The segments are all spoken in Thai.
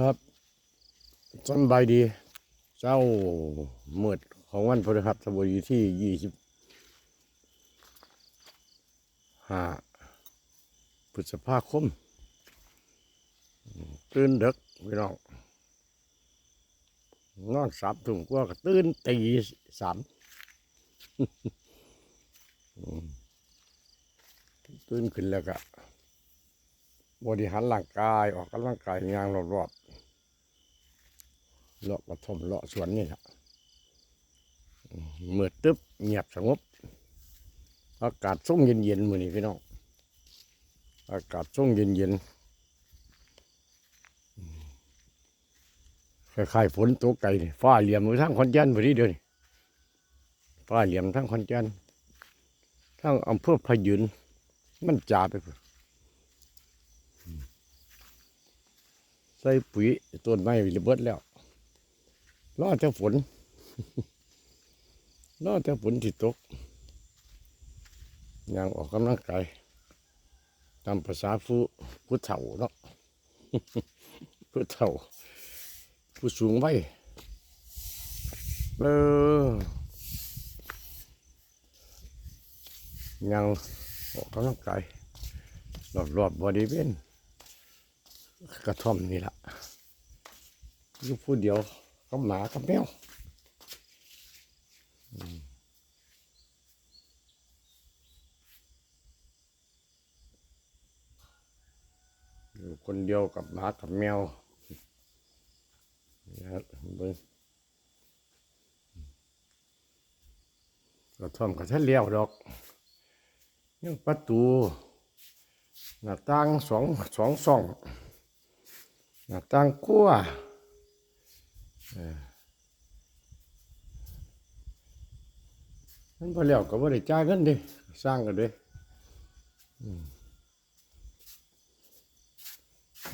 ครับสำบายดี เจ้าเมื่อของวันพฤหัสบดีที่ยี่สิบห้าพฤษภาคม ตื่นดึกพี่น้องนอนสามทุ่มกว่าก็ตื่นตีสามอืมตื่นขึ้นแล้วก็บริหารร่างกายออกกำลังกายงานรอบๆ เลาะกระท่อมเลาะสวนนี่แหละอืมมืดตึ๊บเงียบสงบ อากาศส่งเย็นๆมือนี้พี่น้อง อากาศส่งเย็นๆอืมคล้ายๆฝนตกไก่ฟ้าเหลี่ยมทั้งคอนแก่นพอดีเดียวนี่ฟ้าเหลี่ยมทั้งคอนแก่นทั้งอำเภอพยืน มันจ่าไปใส่ปุ๋ยต้นไม้ระเบิดแล้ว รอแต่ฝนรอแต่ฝนที่ตกยังออกกำลังกายตามภาษาผู้ผู้เฒ่าเนาะผู้เฒ่า ผู้สูงวัยเออยังออกกำลังกายรอบรอบบริเวณกระท่อมนี่แหละอยู่ผู้เดียว กับหมากับแมวอยู่คนเดียวกับหมากับแมวนะครับเบิ่งกระท่อมกระทะเลี้ยวดอกยังประตูหน้าต่างสองสองช่องหน้าต่างกั้ว มันพอแล้วก็บ่ได้จ่ายเงินดิสร้างกันด้วย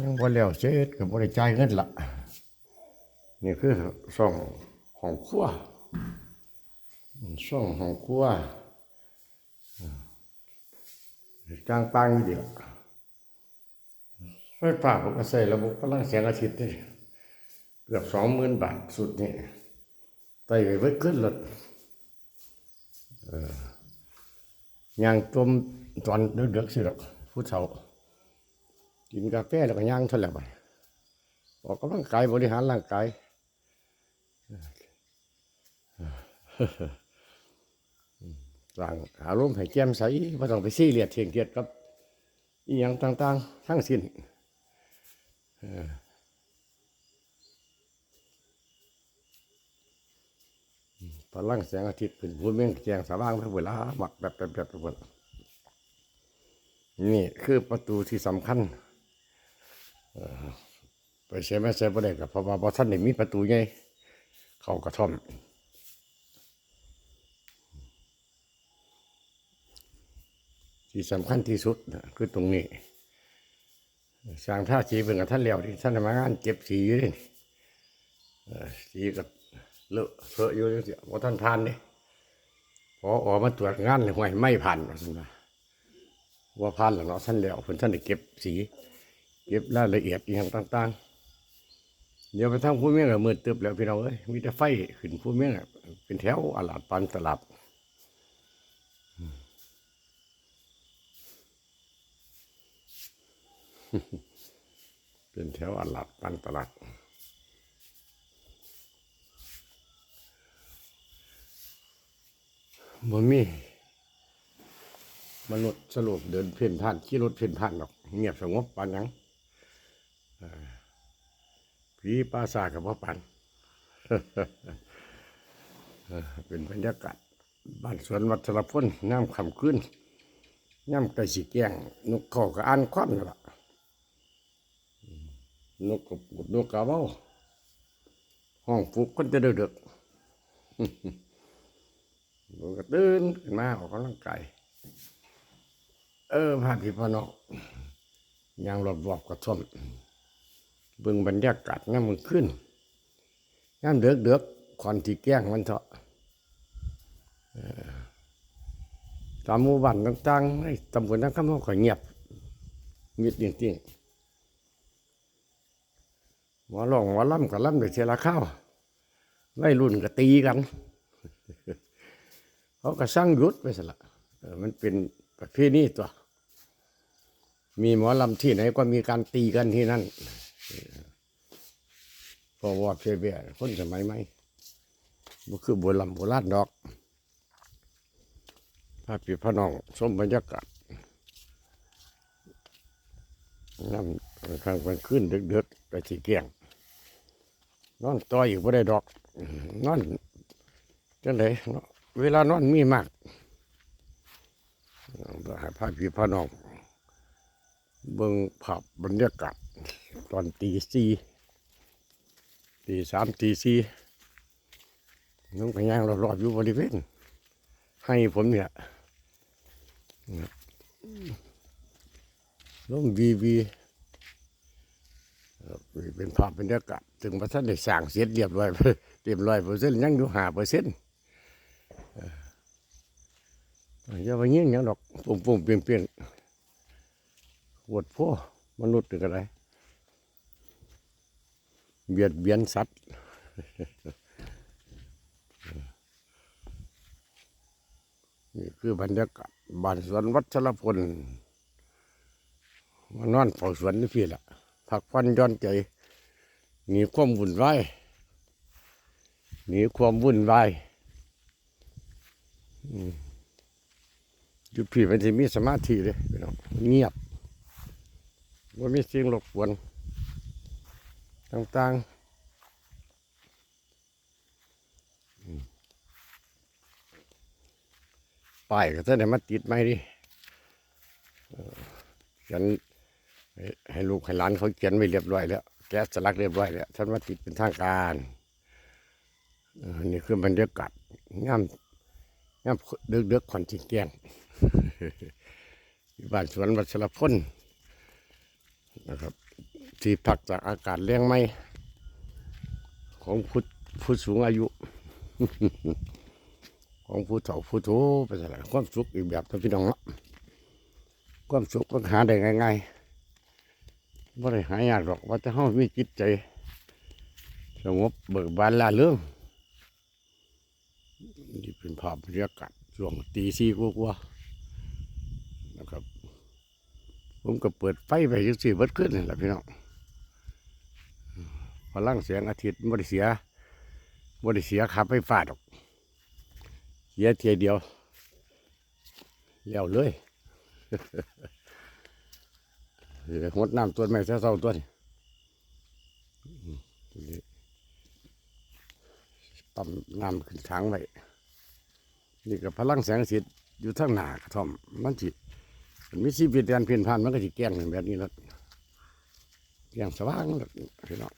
ยังบ่แล้วเสร็จก็บ่ได้จ่ายเงินละนี่คือช่องห้องครัวซ่องห้องครัวอืมกลางปังอยู่เดียวไฟฟ้าผมก็ใส่ระบบพลังแสงอาทิตย์นี่ เกือบสองหมื่นบาทสุดนี่ไต่ไปเบิดขึ้นรถอย่างต้มตอนเดือดๆสิหรอกผู้เฒ่ากินกาแฟแล้วก็ย่างเท่าไหร่ไปออกกำลังกายบริหารร่างกายร่างอารมณ์ให้แจ่มใสไม่ต้องไปซี่เรียสเทียงเกียดกับอีหยังต่าง ๆ ทั้งสิ้นเออ พลังแสงอาทิตย์เป็นผู้เม่งแจงสว่างไปเวลาหมักแบบแบบแบบไปหมดนี่คือประตูที่สำคัญไปใช้ไม่ใช้ประเด็นกับพราะว่าบ่ท่านได้มีประตูไงเข้ากระท่อมที่สำคัญที่สุดคือตรงนี้สร้างท่าสีเป็นกับท่านเลี้ยวที่ท่านทำงานเก็บสีอยู่นี่เอ่อสีกับ เลอะเทอะอยู่จังซี่บ่ท่านผ่านนี่ยพอออกมาตรวจงานเลยห่วยไม่ผ่านว่าซั่นว่าว่าผ่านแล้วเนาะท่านเลี้ยวเพิ่นท่านได้เก็บสี เก็บรายละเอียดอหย่างต่าง ๆ เดี๋ยวไปทางผู้เมียงก็มืดตึบแล้วพี่น้องเอ้ยมีแต่ไฟขึ้นผู้เมียงอะเป็นแถวอาลาดปันตลับเป็นแถวอาลาดปันตลับ บ่มีมนุษย์สรุปเดินเพ่นพ่านขี่รถเพ่นพ่านหรอกเงียบสงบปานยังผีปราสากับพ่อปันเป็นบรรยากาศบ้านสวนวัชรพลน้ำคำขึ้นน้ำไก่สีแกงนกเขาก็อ่านควันนั่นละนกกบนกกาเบ้าห้องฟุกคนจะเดือด มันก็ตื่นขึ้นมาออกกำลังกายเออพาพี่พ่อน้องยางรอบๆกระท่อมเบิ่งบรรยากาศน้ำมันขึ้นน้ำเดือกเดือกๆคอนที่แกล้งมันเถอะตามหมู่บ้านต่างๆในตำบลนั้นก็มันก็เงียบเงียบจริงๆหมอร้องหมอล่ำกับล่ำเด็กเสียละข้าวไม่รุ่นก็ตีกัน เขาก็สร้างยุดไปสละมันเป็นประเพณีตัว มีหมอลำที่ไหนก็มีการตีกันที่นั่นพราะว่าเพเบียคนสมัยใหม่บ่คือโบราณโบราณดอกพาพี่พน้องชมบรรยากาศน้ำข้างวันขึ้นเดือดๆไปสีเกียงนอนต่ออีกบ่ได้ดอกนอนจังไดเนาะ เวลานอนมีมากห้พาพี่พน้องเบิ่งภาพบรรยากาศตอนตีสี่ตีสามตีสี่น้องพยางรอบๆอยู่บริเวณให้ผมเนี่ยลงวีวีเป็นภาพบรรยากาศถึงพระท่านได้สั่งเสร็จเรียบร้อยเรียบร้อยเปอร์เซ็นต์ยังอยู่หาเปอร์เซ็นต์ อย่าไปเงี้ยงหยังดอกปุ่มปุ่มเปลี่ยนเปลี่ยนวดพ่อมนุษย์หรืออะไรเบียดเบียนสัตว์นี่คือบรรยากาศบ้านสวนวัชรพลมานอนเฝ้าสวนนี่พี่ละพักผ่อนย้อนใจหนีความวุ่นวายหนีความวุ่นวายอืม อยู่พี่มันจะมีสมาธิเลยพี่น้องเงียบว่ามีเสิ่งรบกวนต่างๆป้ายก็จะได้มาติดไหมดิเอ่อเขียนให้ลูกให้หลานเขาเขียนไว้เรียบร้อยแล้ว แกะสลักเรียบร้อยแล้วท่านมาติดเป็นทางการออนี่คือบรรยากาศย่ำย่ำเดือกเดือๆขอนจิงแกงอยู่ บ้านสวนวัชรพลนะครับ ที่พักจากอากาศแรงไหมของผู้ผู้สูงอายุ ของผู้เฒ่าผู้โตไปสละความสุขอีกแบบนพี่น้องเนาะความสุขก็หาได้ง่ายๆไม่ได้หายากหรอกว่าจะห้องมีจิตใจสงบเบิกบานล่าเรื่องนี่เป็นภาพบรรยากาศช่วงตีสี่กว่า นะครับ ผมก็เปิดไฟไปยังสี่เบิดขึ้นนี่แหละพี่น้องพลังแสงอาทิตย์ไม่ได้เสียไม่ได้เสียขับไฟฟ้าดอกเสียเทียเดียวแล้วเลยหดน้ำตัวแม่เศร้าตัวนี่ปั๊มน้ำขึ้นทางไว้นี่ก็พลังแสงอาทิตย์อยู่ทางหน้ากระท่อมมันจิมัน มีชีวิตเดือนเพียนผ่านมันก็จะแกล้งแบบนี้แล้วแกล้งสว่างแล้วพี่น้อง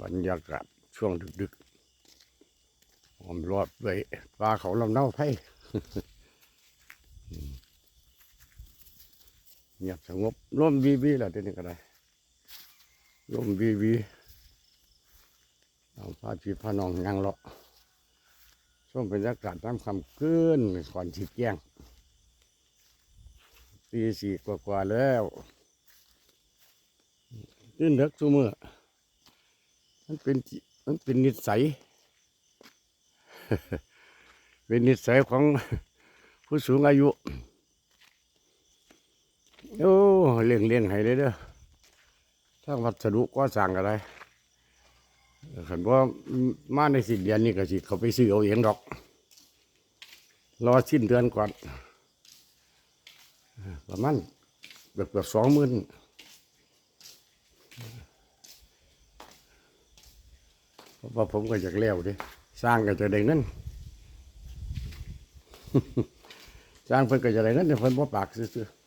บรรยากาศช่วงดึกๆหอมรอบด้วยปลาเขาลำเนาไผ่เงียบสงบร่มวีวีแหละทีนี้ก็ได้ร่มวีวีเอาพาพี่พาน้องยังเลาะช่วงบรรยากาศน้ำคำขึ้นก่อนฉีดแจ้ง ตีสี่กว่าๆแล้วตื่นเด็กซูมือมันเป็นมันเป็นนิสัย เป็นนิสัยของผู้สูงอายุ โอ้เลี้ยงเลี้ยงให้เลยเด้อทาวัสดุก็สั่งอะไรขันว่ามาในสิ้นเดือนนี้ก็สิเขาไปซื้อเอาเองดอก รอสิ้นเดือนก่อน ประมาณเกือบเกือบสองหมื่นเพราะว่าผมก็อยากเลี้ยวดิสร้างก็จะได้เงินสร้างเพิ่นก็จะได้เงินแต่เพิ่นบ่ปากซื่อๆ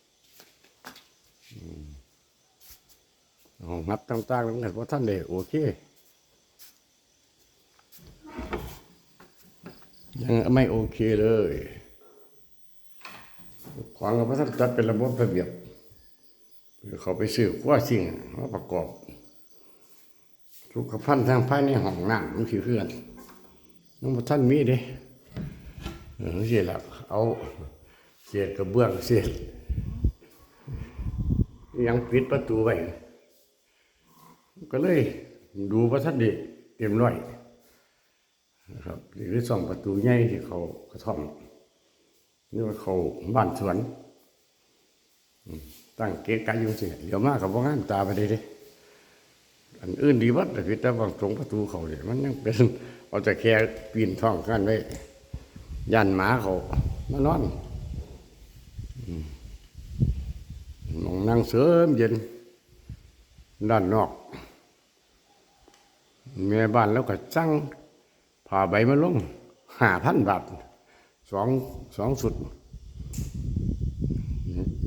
ห้องรับต่างๆนั้นว่าท่านได้โอเคยังไม่โอเคเลย ขวางกับพระท่านจัดเป็นระบบระเบียบเขาไปซื้อขั้วสิ่งมาประกอบสุขภัณฑ์ทางภายในห้องน้ำมันคือเพื่อนน้องพระท่านมีเด้เออสิละเอาเศษกระเบื้องเศษยังปิดประตูไว้ก็เลยดูพระท่านด็เต็มร้อยนะครับนี่คือส่องประตูใหญ่ที่เขากระท่อม นี่ว่าเขาบ้านสวนตั้งเก๊กะอยู่สิเดี๋ยวมากับว่างามตาไปเลยด้อันอื่นดีวัดแต่พิจารณาตรงประตูเขาเนี่ยมันยังเป็นเอาแต่แค่ปีนท้องกันไว้ยันหมาเขามานอนมองนั่งเสริมเย็น ด้านนอกแม่บ้านแล้วก็สั่งผ่าใบมาลงหาพันบาท สองสองสุด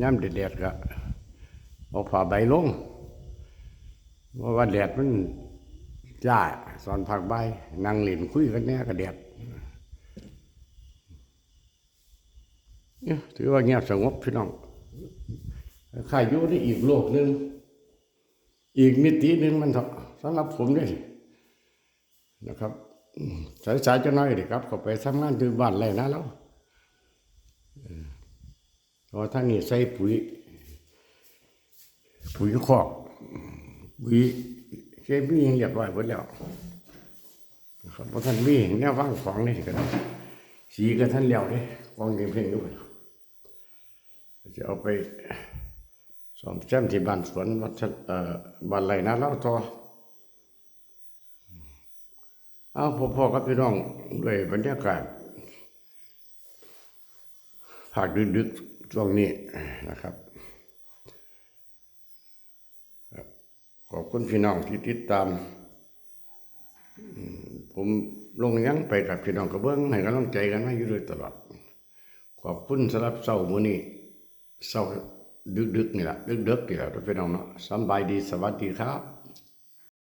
ย่ำเด็ดๆก็เอาผ่าใบลงเพราะว่าแดดมันจ้าสอนผักใบนั่งเล่นคุยกันแน่ก็แดดเนี่ยถือว่าเงียบสงบพี่น้องข้าอยู่ในอีกโลกหนึ่งอีกมิติหนึ่งมันเถอะสำหรับผมด้วยนะครับ สายสายๆจะน้อยดิครับเขาไปทำงานที่บ้านไรนะแล้วเอท่านนี่ใส่ปุ๋ย ปุ๋ยคอกปุ๋ยเคมีเรียบร้อยหมดแล้วครับเพราะท่านมีแนวว่างของนี่ก็ได้สีก็ท่านเลี้ยวเลยกองเก็บเพ่งด้วยจะเอาไปสอมแซมที่บ้านสวนวัดเอ่อบ้านไรนะเล่าต่อ เอาพ่อๆกับพี่น้องด้วยบรรยากาศภาคดึกๆช่วงนี้นะครับ ขอบคุณพี่น้องที่ติดตาม ผมลงยังไปกับพี่น้องกระเบื้องให้กำลังใจกันมาอยู่โดยตลอด ขอบคุณสำหรับเศร้ามื้อนี้เศร้าดึกๆนี่แหละดึกๆนี่แหละพี่น้องเนาะสบายดีสวัสดีครับ